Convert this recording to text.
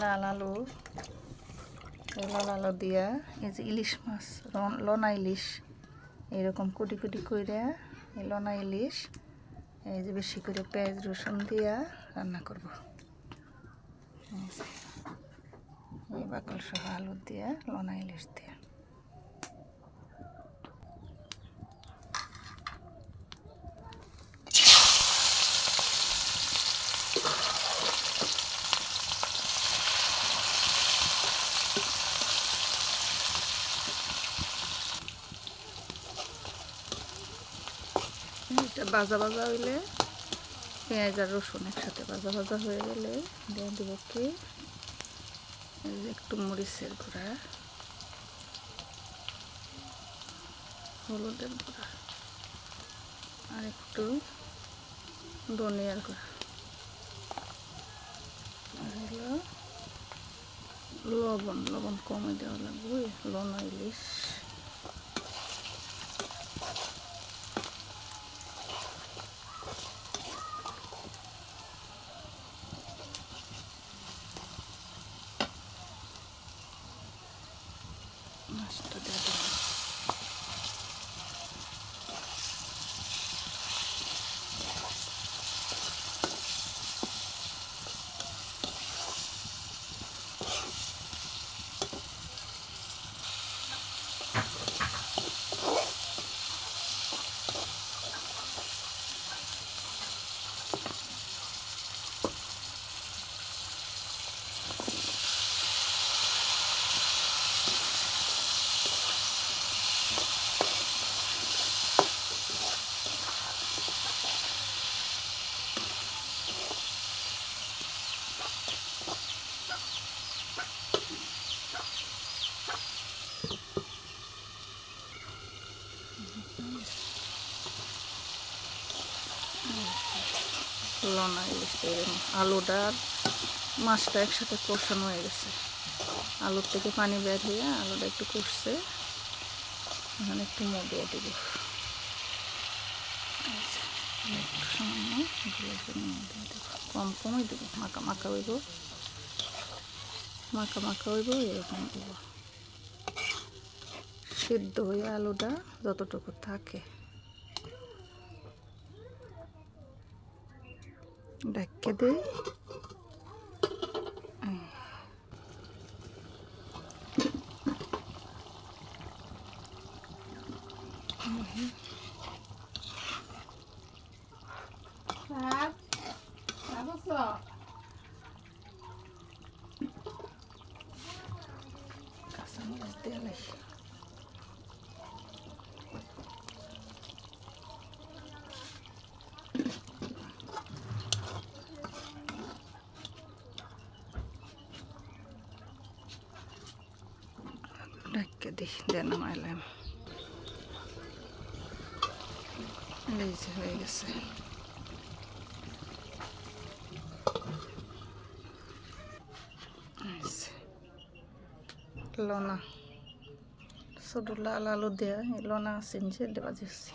লাল আলু লাল আলু দিয়া এই যে ইলিশ মাছ লোনা ইলিশ এরকম কুটি কুটি করে এই লনা ইলিশ, এই যে বেশি করে পেঁয়াজ, রসুন দিয়া রান্না করব। এই বাকল সহ আলু দিয়া লনা ইলিশ দিয়া। এটা ভাজা ভাজা হইলে পেঁয়াজ আর রসুন একসাথে ভাজা ভাজা হয়ে গেলে দিয়ে দিব কি? একটু মরিচের গুঁড়া, হলুদের গুঁড়া আর একটু ধনিয়ার গুঁড়া। আর লবণ লবণ কমে দেওয়া লাগবে লবণ ইলিশ। মাছটা দিয়ে লনা আলুটা আর মাছটা একসাথে কষানো হয়ে গেছে। আলুর থেকে পানি বের হয়ে আলুটা একটু কষছে। এখানে একটু মো দিয়ে দেব। একটু সামান্য কম কমই দেবো, মাখা মাখা হইব। মাখা মাখা হইব, এরকম দেব। সিদ্ধ হয়ে আলুটা যতটুকু থাকে। ঢাকে দিই। কাঁচামরিচ দিয়ে লাই ঢাকে দিই দিয়ে নামাইলাম এই যে হয়ে গেছে লনা ছোট লাল আলু দেওয়া এই লনা আছে দেওয়া যাচ্ছে